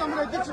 తమ్ముడు ఎక్కించు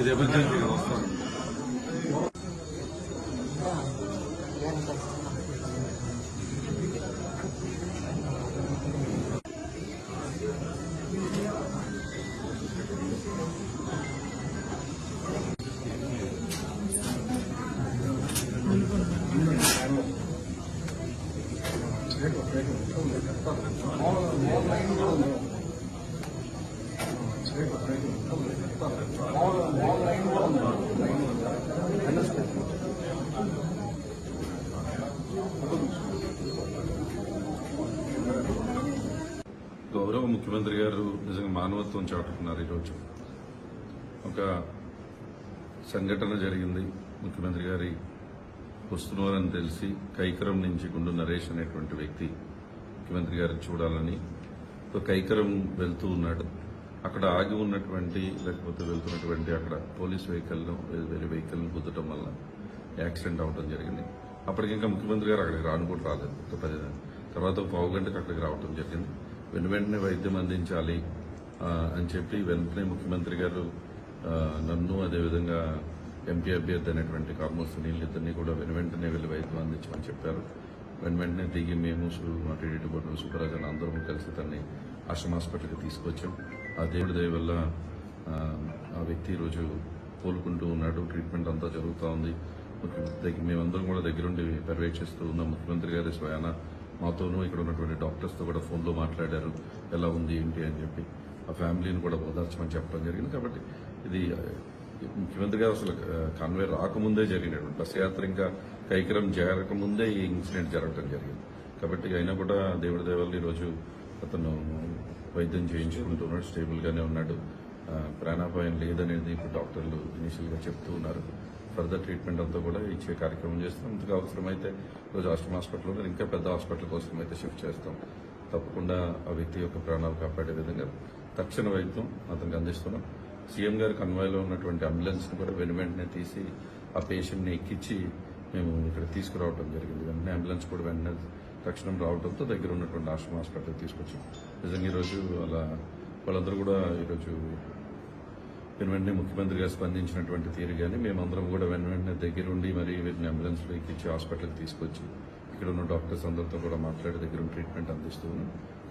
ఇది ఎమర్జెన్సీ కదా వస్తాను గౌరవ ముఖ్యమంత్రి గారు నిజంగా మానవత్వం చాటుకున్నారు ఈరోజు. ఒక సంఘటన జరిగింది ముఖ్యమంత్రి గారి వస్తున్నారని తెలిసి కైకరం నుంచి గుండు నరేష్ అనేటువంటి వ్యక్తి ముఖ్యమంత్రి గారిని చూడాలని ఒక కైకరం వెళ్తూ ఉన్నాడు. అక్కడ ఆగి ఉన్నటువంటి లేకపోతే వెళ్తున్నటువంటి అక్కడ పోలీస్ వెహికల్ను వేరే వెహికల్ను గుద్దటం వల్ల యాక్సిడెంట్ అవడం జరిగింది. అప్పటికి ఇంకా ముఖ్యమంత్రి గారు అక్కడికి రాను కూడా రాలేదు ఒక పది తర్వాత ఒక పావు గంటకు అక్కడికి రావడం జరిగింది. వెను వెంటనే వైద్యం అందించాలి అని చెప్పి వెంటనే ముఖ్యమంత్రి గారు నన్ను అదేవిధంగా ఎంపీ అభ్యర్థి అయినటువంటి కామోస్ సునీల్ ఇద్దరిని కూడా వెను వెంటనే వెళ్ళి వైద్యం అందించమని చెప్పారు. వెను వెంటనే దిగి మేము మా టీడీటీ బోర్డు సుబ్బరాజన్ అందరం కలిసి తన్ని ఆశ్రమ హాస్పిటల్కి తీసుకొచ్చాం. ఆ దేవుడి దయ వల్ల ఆ, వ్యక్తి ఈరోజు కోలుకుంటూ ఉన్నాడు. ట్రీట్మెంట్ అంతా జరుగుతూ ఉంది. దగ్గర మేమందరం కూడా దగ్గరుండి పర్యవేక్షిస్తూ ఉన్నాం. ముఖ్యమంత్రి గారి స్వయాన మాతోనూ ఇక్కడ ఉన్నటువంటి డాక్టర్స్తో కూడా ఫోన్లో మాట్లాడారు. ఎలా ఉంది ఏంటి అని చెప్పి. ఆ ఫ్యామిలీని కూడా ఓదార్చమని చెప్పడం జరిగింది కాబట్టి ఇది ముఖ్యమంత్రి గారు అసలు కాన్వే రాకముందే జరిగినటువంటి బస్ యాత్ర ఇంకా కైకరం జరగకముందే ఈ ఇన్సిడెంట్ జరగడం జరిగింది. కాబట్టి అయినా కూడా దేవుడి దేవాలని ఈరోజు అతను వైద్యం చేయించుకుంటున్నాడు స్టేబుల్గానే ఉన్నాడు. ప్రాణాపాయం లేదనేది ఇప్పుడు డాక్టర్లు ఇనిషియల్గా చెప్తూ ఉన్నారు. ఫర్దర్ ట్రీట్మెంట్ అంతా కూడా ఇచ్చే కార్యక్రమం చేస్తాం. ఇంతకు అవసరమైతే రోజు అష్టం హాస్పిటల్లో ఇంకా పెద్ద హాస్పిటల్ కోసం అయితే షిఫ్ట్ చేస్తాం. తప్పకుండా ఆ వ్యక్తి యొక్క ప్రాణాలు కాపాడే విధంగా తక్షణ వైద్యం అతనికి అందిస్తున్నాం. సీఎం గారి కన్వాయ్లో ఉన్నటువంటి అంబులెన్స్ని కూడా వెను వెంటనే తీసి ఆ పేషెంట్ని ఎక్కించి మేము ఇక్కడ తీసుకురావడం జరిగింది. వెంటనే అంబులెన్స్ కూడా వెంటనే తక్షణం రావడంతో దగ్గర ఉన్నటువంటి ఆశ్రమ హాస్పిటల్ తీసుకొచ్చాం. నిజంగా ఈరోజు అలా వాళ్ళందరూ కూడా ఈరోజు వెను వెంటనే ముఖ్యమంత్రి గారు స్పందించినటువంటి తీరు కానీ మేమందరం కూడా వెను వెంటనే దగ్గరుండి మరి వీటిని అంబులెన్స్లో ఎక్కించి హాస్పిటల్కి తీసుకొచ్చి ఇక్కడ ఉన్న డాక్టర్స్ అందరితో కూడా మాట్లాడి దగ్గర ట్రీట్మెంట్ అందిస్తూ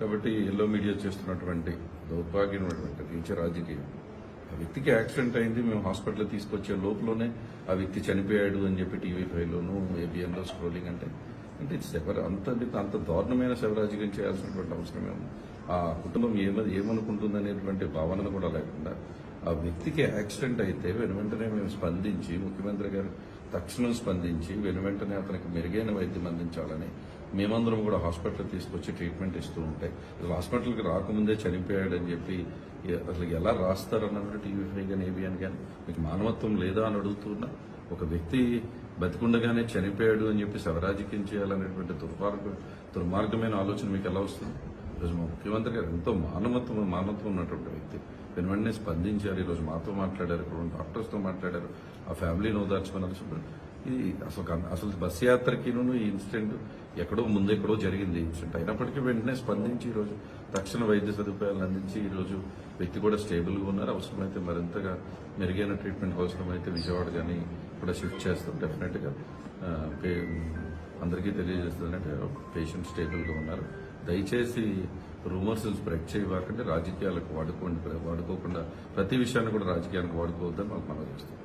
కాబట్టి ఎల్లో మీడియా చేస్తున్నటువంటి దౌర్భాగ్యమైనటువంటి నీచ రాజకీయం. ఆ వ్యక్తికి యాక్సిడెంట్ అయింది మేము హాస్పిటల్ తీసుకొచ్చే లోపలనే ఆ వ్యక్తి చనిపోయాడు అని చెప్పి టీవీ ఫైవ్లోను ఏబిఎన్లో స్క్రోలింగ్ అంటే అంటే ఇట్స్ శవ అంత అంత దారుణమైన శవరాజకీయం చేయాల్సినటువంటి అవసరం ఏమో ఆ కుటుంబం ఏమ ఏమనుకుంటుంది అనేటువంటి భావనను కూడా లేకుండా ఆ వ్యక్తికి యాక్సిడెంట్ అయితే వెను వెంటనే మేము స్పందించి ముఖ్యమంత్రి గారు తక్షణం స్పందించి వెను వెంటనే అతనికి మెరుగైన వైద్యం అందించాలని మేమందరం కూడా హాస్పిటల్ తీసుకొచ్చి ట్రీట్మెంట్ ఇస్తూ ఉంటాయి అసలు హాస్పిటల్కి రాకముందే చనిపోయాడని చెప్పి అసలు ఎలా రాస్తారన్నట్టు టీవీ ఫైవ్ కానీ ఏబిఎన్ కానీ మీకు మానవత్వం లేదా అని అడుగుతున్నా ఒక వ్యక్తి బతికుండగానే చనిపోయాడు అని చెప్పి శవరాజకీయం చేయాలనేటువంటి దుర్మార్గ దుర్మార్గమైన ఆలోచన మీకు ఎలా వస్తుంది? ఈరోజు మా ముఖ్యమంత్రి గారు ఎంతో మానవత్వం మానవత్వం ఉన్నటువంటి వ్యక్తి. నేను వెంటనే స్పందించారు. ఈరోజు మాతో మాట్లాడారు ఇక్కడ డాక్టర్స్తో మాట్లాడారు. ఆ ఫ్యామిలీని ఓదార్చుకున్నారు. ఇది అసలు అసలు బస్ యాత్రకిను ఈ ఇన్సిడెంట్ ఎక్కడో ముందెక్కడో జరిగింది ఇన్సిడెంట్. అయినప్పటికీ వెంటనే స్పందించి ఈరోజు తక్షణ వైద్య సదుపాయాలను అందించి ఈరోజు వ్యక్తి కూడా స్టేబుల్గా ఉన్నారు. అవసరమైతే మరింతగా మెరుగైన ట్రీట్మెంట్ అవసరమైతే విజయవాడ కానీ కూడా షిఫ్ట్ చేస్తాం డెఫినెట్గా. పే- అందరికీ తెలియజేస్తుందంటే పేషెంట్ స్టేబుల్గా ఉన్నారు. దయచేసి రూమర్స్ స్ప్రెడ్ చేయవాకంటే రాజకీయాలకు వాడుకోండి వాడుకోకుండా ప్రతి విషయాన్ని కూడా రాజకీయానికి వాడుకోవద్దని మాకు మనం చేస్తాం